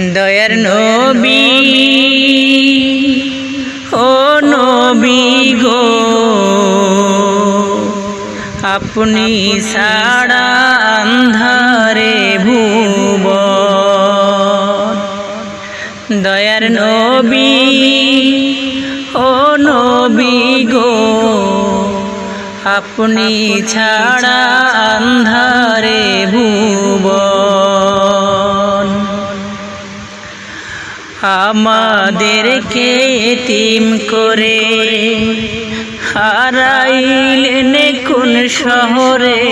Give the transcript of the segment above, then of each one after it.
দয়ার নবী। ও নবী গো। আপনি সাড়া আন্ধারে ভুব দয়ার নবী। ও নবী গো। আপনি ছাড়া আন্ধারে ভুবন। আমাদেরকে তিম করে হারাইলেন কোন শহরে।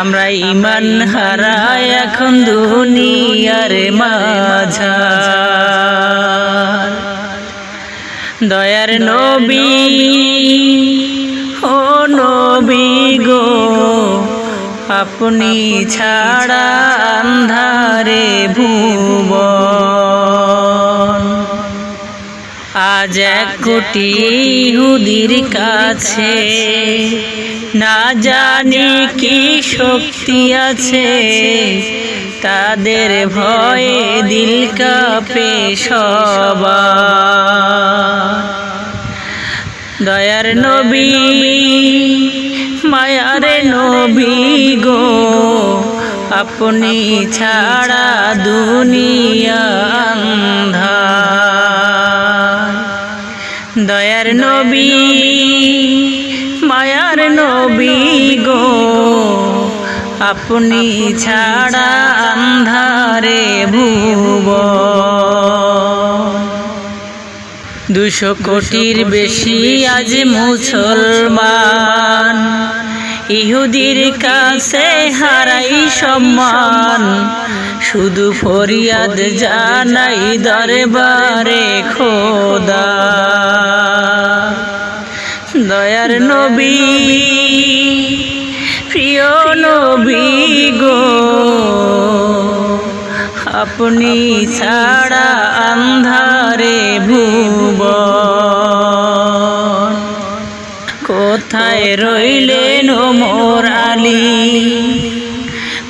আমরা ইমান হারাই এখন দুনিয়ার মাঝা দয়ার নবী, ও নবী গো। আপনি ছাড়া আন্ধারে ভুব আজ এক কোটি হুদির কাছে না জানি কি শক্তি আছে। তাদের ভয়ে দিল কাপে সবার। দয়ার নবী মায়ার নবী গো, আপনি ছাড়া দুনিয়া দয়ার নবী, মায়ার নবী গো, আপনি ছাড়া আন্ধারে ভুব দুশো কোটির বেশি আজ মুসলমান। ইহুদির কাছে হারাই সম্মান। শুধু ফরিয়াদ জানাই দরবারে খোদা। দয়ার নবী, প্রিয় নবী গো, আপনি ছাড়া আন্ধারে ভুব কোথায় রইলেন মোর আলী?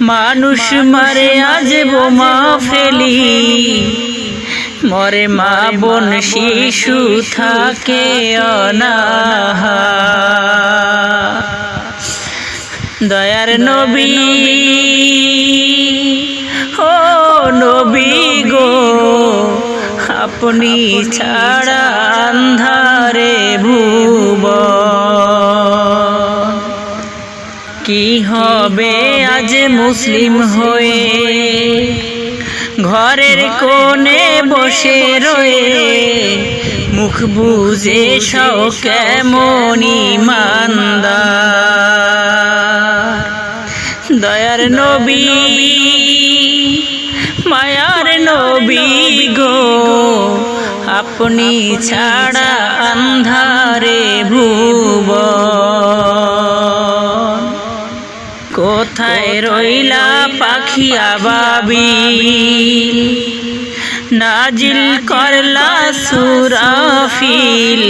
মানুষ মারে, আজ বোমা ফেলি। মরে মা বোন, শিশু থাকে অনাহা। দয়ার নবী, ও নবী গো, আপনি ছাড়া আন্ধারে কি হবে আজ মুসলিম হয়ে? ঘরের কোণে বসে রয়ে মুখ বুঝে সও কেমন মান্দা দয়ার নবী, মায়ার নবী গো, আপনি ছাড়া আন্ধারে ভুব। কোথায় রইলা পাখি আবাবি? নাজিল করলা সুরাফিল।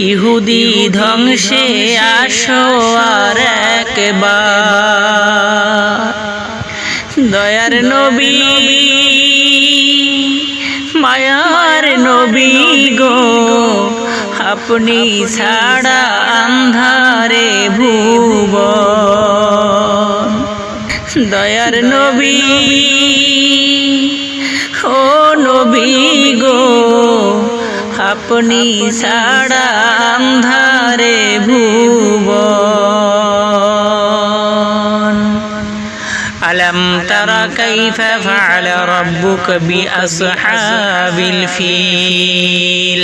ইহুদি ধ্বংসে আসো আর একবার। দয়ার নবী। মায়ার নবী গো। আপনি ছাড়া আন্ধারে ভুব। দয়ার নবী ও নবী গো আপনি ছাড়া আন্ধারে ভুব ألم تر كيف فعل ربك بأصحاب الفيل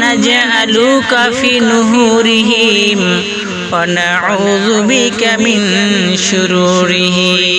نجعلك في نهورهم ونعوذ بك من شرورهم.